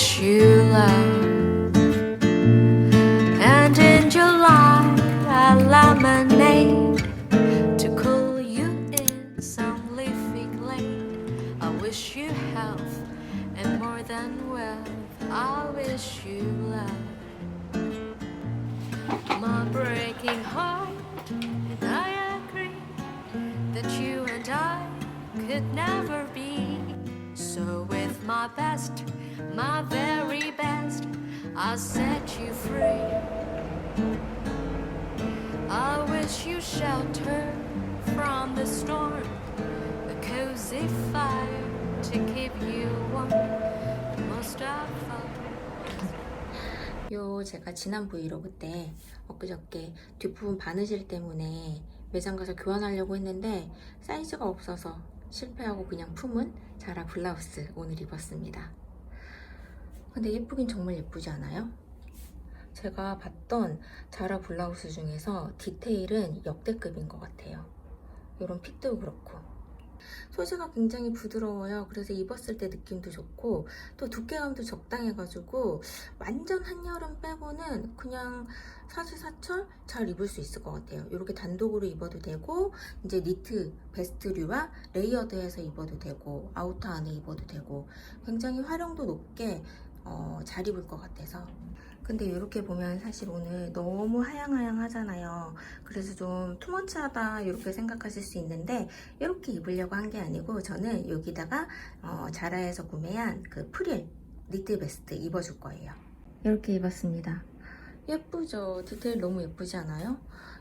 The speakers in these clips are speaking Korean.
I you love. And in July, a lemonade to cool you in some leafy glade. I wish you health and more than wealth. I wish you love. My breaking heart, and I agree that you and I could never be. So, with my best, my very best, I'll set you free. I wish you shelter from the storm, a cozy fire to keep you warm. Most of. 요 제가 지난 브이로그 때 엊그저께 뒷부분 바느질 때문에 매장 가서 교환하려고 했는데 사이즈가 없어서 실패하고 그냥 품은 자라 블라우스 오늘 입었습니다. 근데 예쁘긴 정말 예쁘지 않아요? 제가 봤던 자라 블라우스 중에서 디테일은 역대급인 것 같아요. 이런 핏도 그렇고 소재가 굉장히 부드러워요. 그래서 입었을 때 느낌도 좋고 또 두께감도 적당해가지고 완전 한여름 빼고는 그냥 사시사철 잘 입을 수 있을 것 같아요. 이렇게 단독으로 입어도 되고 이제 니트 베스트류와 레이어드해서 입어도 되고 아우터 안에 입어도 되고 굉장히 활용도 높게 어, 잘 입을 것 같아서 근데 이렇게 보면 사실 오늘 너무 하양하양 하잖아요. 그래서 좀 투머치하다 이렇게 생각하실 수 있는데 이렇게 입으려고 한 게 아니고 저는 여기다가 어, 자라에서 구매한 그 프릴 니트 베스트 입어줄 거예요. 이렇게 입었습니다. 예쁘죠? 디테일 너무 예쁘지 않아요?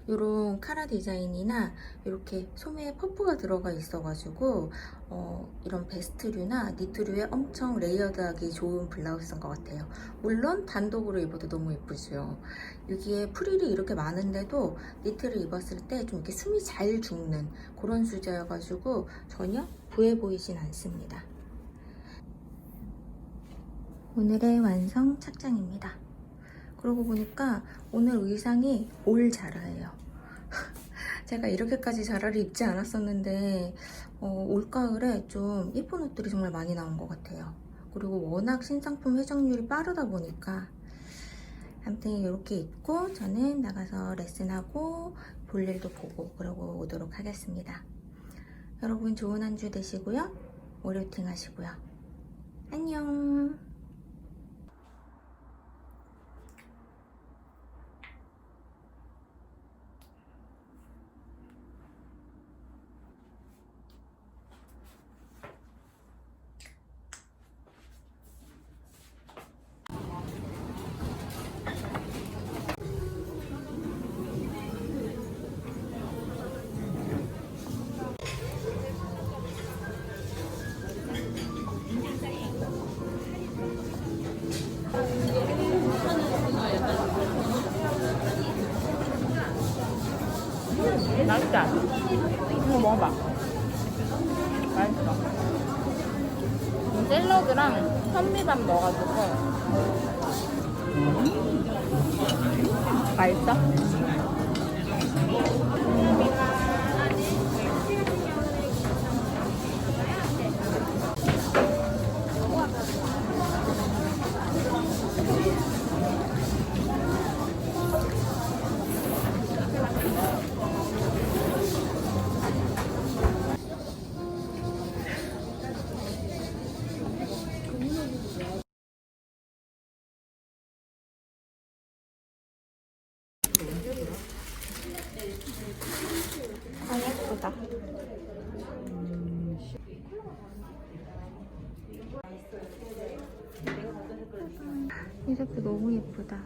이런 카라 디자인이나 이렇게 소매에 퍼프가 들어가 있어가지고 어, 이런 베스트류나 니트류에 엄청 레이어드하기 좋은 블라우스인 것 같아요. 물론 단독으로 입어도 너무 예쁘죠. 여기에 프릴이 이렇게 많은데도 니트를 입었을 때 좀 이렇게 숨이 잘 죽는 그런 수제여가지고 전혀 부해 보이진 않습니다. 오늘의 완성 착장입니다. 그러고 보니까 오늘 의상이 올 자라예요. 제가 이렇게까지 자라를 입지 않았었는데 어, 올가을에 좀 예쁜 옷들이 정말 많이 나온 것 같아요. 그리고 워낙 신상품 회전율이 빠르다 보니까 아무튼 이렇게 입고 저는 나가서 레슨하고 볼일도 보고 그러고 오도록 하겠습니다. 여러분 좋은 한 주 되시고요. 월요팅 하시고요. 안녕. 현미밥 넣어가지고. 맛있어? 이 색도 너무. 예쁘다.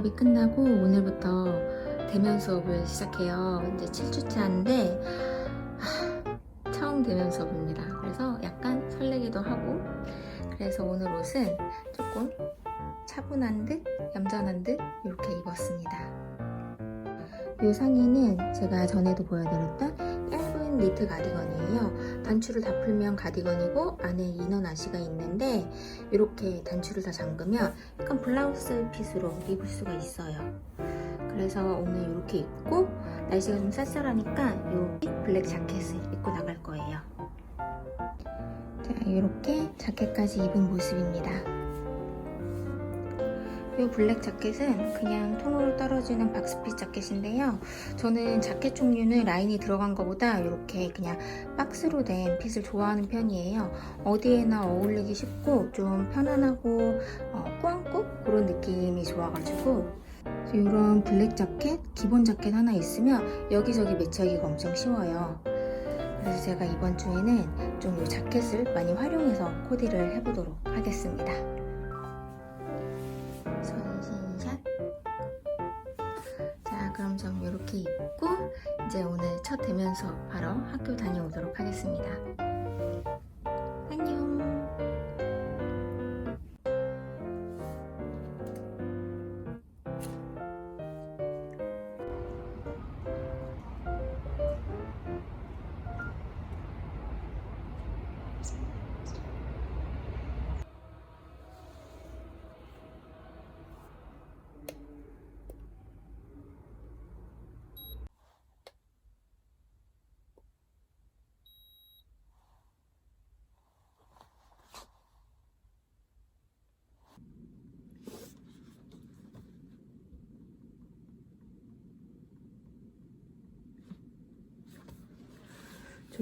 수업이 끝나고 오늘부터 대면 수업을 시작해요. 이제 7주째 하는데 하, 처음 대면 수업입니다. 그래서 약간 설레기도 하고 그래서 오늘 옷은 조금 차분한 듯 얌전한 듯 이렇게 입었습니다. 이 상의는 제가 전에도 보여드렸던 얇은 니트 가디건이에요. 단추를 다 풀면 가디건이고 안에 이너 나시가 있는데 이렇게 단추를 다 잠그면 약간 블라우스 핏으로 입을 수가 있어요. 그래서 오늘 이렇게 입고 날씨가 좀 쌀쌀하니까 이 블랙 자켓을 입고 나갈 거예요. 자, 이렇게 자켓까지 입은 모습입니다. 이 블랙 자켓은 그냥 통으로 떨어지는 박스핏 자켓인데요. 저는 자켓 종류는 라인이 들어간 것보다 이렇게 그냥 박스로 된 핏을 좋아하는 편이에요. 어디에나 어울리기 쉽고 좀 편안하고 어, 꾸안꾸 그런 느낌이 좋아가지고 이런 블랙 자켓, 기본 자켓 하나 있으면 여기저기 매치하기가 엄청 쉬워요. 그래서 제가 이번 주에는 좀 이 자켓을 많이 활용해서 코디를 해보도록 하겠습니다. 이제 오늘 첫 대면 수업 하러 학교 다녀오도록 하겠습니다. 안녕.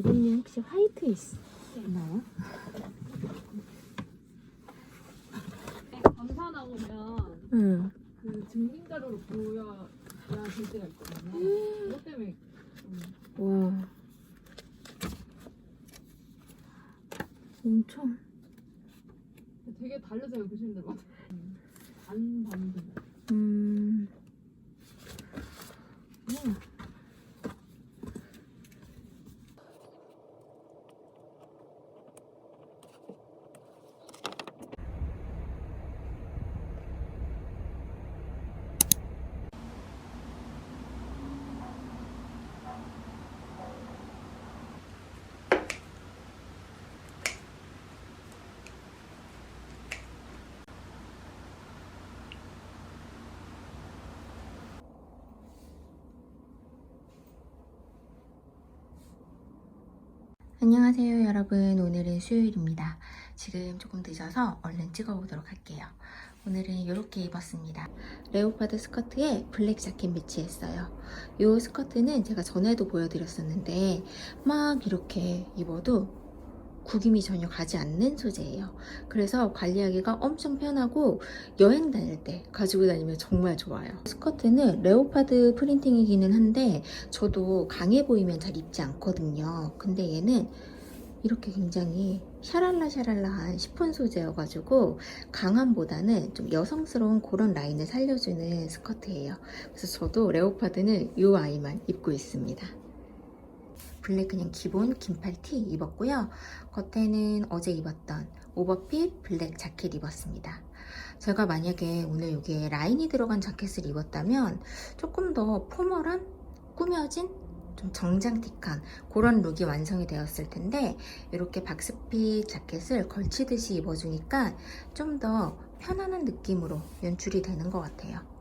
조림님 혹시 화이트 있나요? 검사 나오면 응. 그 증빙자료로 보여야 될 때가 있거든요. 그것 때문에 와. 엄청. 되게 달려져요 보시는 대로. 안 반등. 음. 우와. 안녕하세요 여러분. 오늘은 수요일입니다. 지금 조금 늦어서 얼른 찍어보도록 할게요. 오늘은 이렇게 입었습니다. 레오파드 스커트에 블랙 자켓 매치했어요. 이 스커트는 제가 전에도 보여드렸었는데 막 이렇게 입어도 구김이 전혀 가지 않는 소재예요 그래서 관리하기가 엄청 편하고 여행 다닐 때 가지고 다니면 정말 좋아요 스커트는 레오파드 프린팅이기는 한데 저도 강해 보이면 잘 입지 않거든요. 근데 얘는 이렇게 굉장히 샤랄라 샤랄라한 시폰 소재여가지고 강함보다는 좀 여성스러운 그런 라인을 살려주는 스커트예요. 그래서 저도 레오파드는 이 아이만 입고 있습니다. 블랙 그냥 기본 긴팔 티 입었고요. 겉에는 어제 입었던 오버핏 블랙 자켓 입었습니다. 제가 만약에 오늘 여기에 라인이 들어간 자켓을 입었다면 조금 더 포멀한 꾸며진 좀 정장틱한 그런 룩이 완성이 되었을 텐데 이렇게 박스핏 자켓을 걸치듯이 입어주니까 좀 더 편안한 느낌으로 연출이 되는 것 같아요.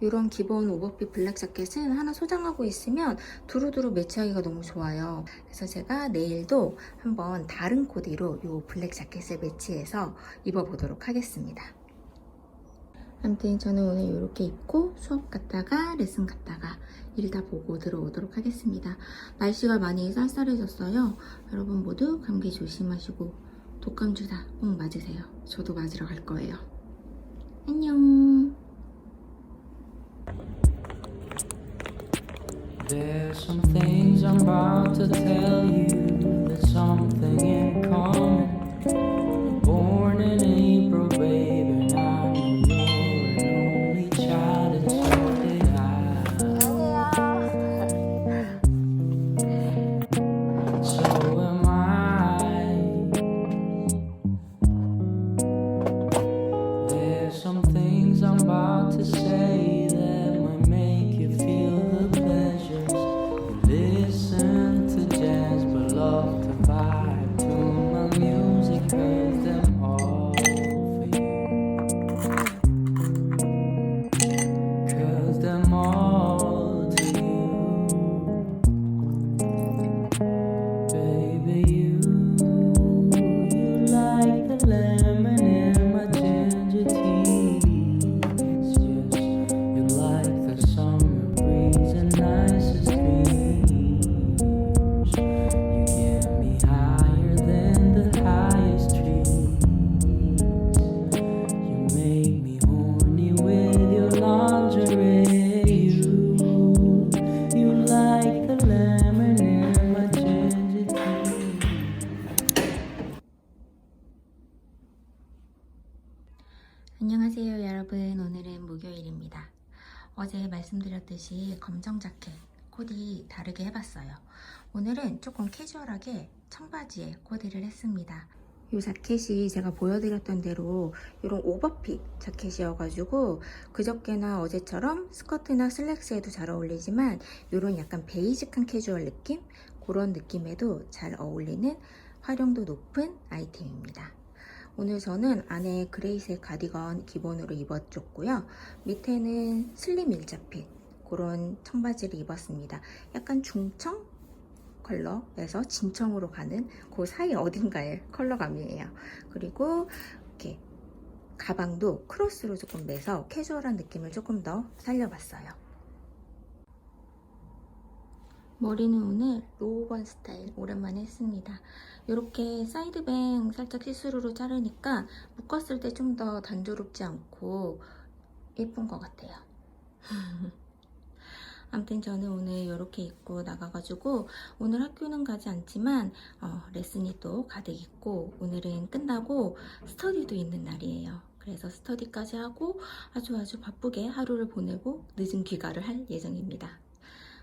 이런 기본 오버핏 블랙 자켓은 하나 소장하고 있으면 두루두루 매치하기가 너무 좋아요. 그래서 제가 내일도 한번 다른 코디로 이 블랙 자켓을 매치해서 입어보도록 하겠습니다. 아무튼 저는 오늘 이렇게 입고 수업 갔다가 레슨 갔다가 일 다 보고 들어오도록 하겠습니다. 날씨가 많이 쌀쌀해졌어요. 여러분 모두 감기 조심하시고 독감 주사 꼭 맞으세요. 저도 맞으러 갈 거예요. 안녕. There's some things I'm about to tell you. There's something in 코디 다르게 해봤어요. 오늘은 조금 캐주얼하게 청바지에 코디를 했습니다. 이 자켓이 제가 보여드렸던 대로 이런 오버핏 자켓이어가지고 그저께나 어제처럼 스커트나 슬랙스에도 잘 어울리지만 이런 약간 베이직한 캐주얼 느낌? 그런 느낌에도 잘 어울리는 활용도 높은 아이템입니다. 오늘 저는 안에 그레이색 가디건 기본으로 입어줬고요. 밑에는 슬림 일자핏 그런 청바지를 입었습니다. 약간 중청 컬러에서 진청으로 가는 그 사이 어딘가의 컬러감이에요. 그리고 이렇게 가방도 크로스로 조금 매서 캐주얼한 느낌을 조금 더 살려봤어요. 머리는 오늘 로우번 스타일 오랜만에 했습니다. 이렇게 사이드뱅 살짝 시스루로 자르니까 묶었을 때 좀 더 단조롭지 않고 예쁜 것 같아요. 아무튼 저는 오늘 이렇게 입고 나가가지고 오늘 학교는 가지 않지만 어, 레슨이 또 가득 있고 오늘은 끝나고 스터디도 있는 날이에요. 그래서 스터디까지 하고 아주 아주 바쁘게 하루를 보내고 늦은 귀가를 할 예정입니다.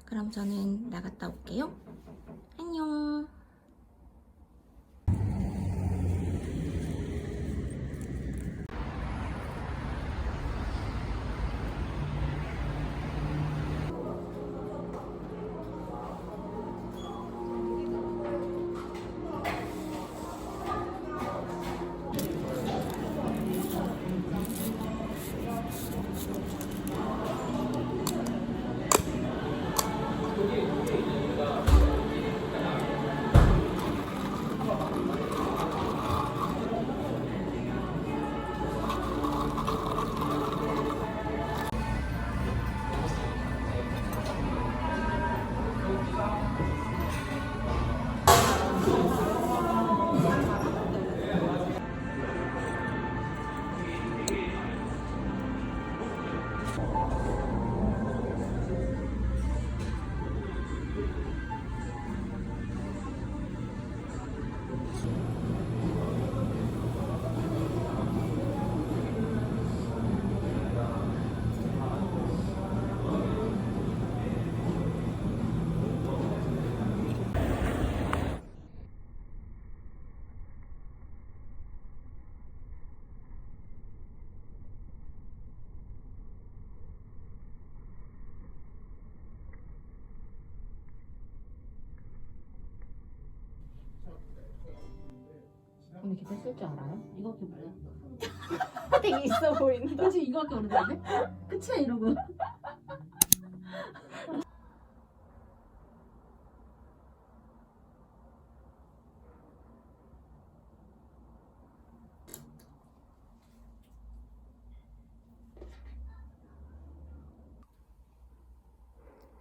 그럼 저는 나갔다 올게요. 기타 쓸줄 알아요? 이거밖에 몰라요. 되게 있어 보인다. 그치 이거밖에 모르는데? 끝이야 이러고.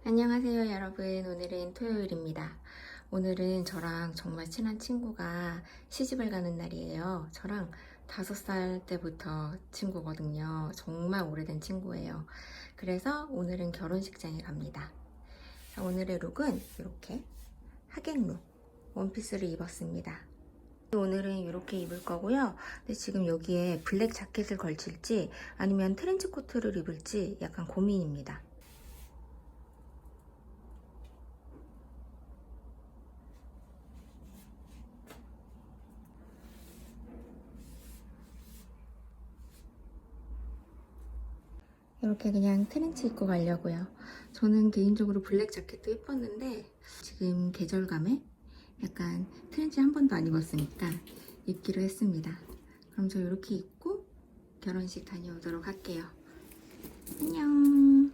안녕하세요 여러분 오늘은 토요일입니다 오늘은 저랑 정말 친한 친구가 시집을 가는 날이에요. 저랑 다섯 살 때부터 친구거든요. 정말 오래된 친구예요. 그래서 오늘은 결혼식장에 갑니다. 자, 오늘의 룩은 이렇게 하객룩 원피스를 입었습니다. 오늘은 이렇게 입을 거고요. 근데 지금 여기에 블랙 자켓을 걸칠지 아니면 트렌치 코트를 입을지 약간 고민입니다 이렇게 그냥 트렌치 입고 가려고요. 저는 개인적으로 블랙 자켓도 예뻤는데 지금 계절감에 약간 트렌치 한 번도 안 입었으니까 입기로 했습니다. 그럼 저 이렇게 입고 결혼식 다녀오도록 할게요. 안녕.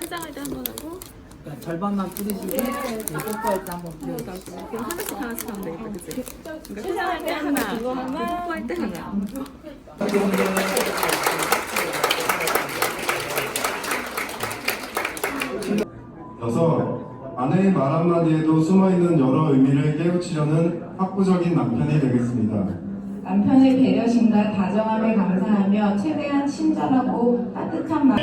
포장할 때 한 번 하고 그러니까 절반만 뿌리시고 뽀뽀할 때 한번 뿌려주세요. 그럼 하나씩 하나씩 하면 되겠다, 그치? 그러니까 포장할 때 하나, 뽀뽀할 때 하나. 여섯, 안 아내의 말 한마디에도 숨어있는 여러 의미를 깨우치려는 학구적인 남편이 되겠습니다. 남편의 배려심과 다정함에 감사하며 최대한 친절하고 따뜻한 말.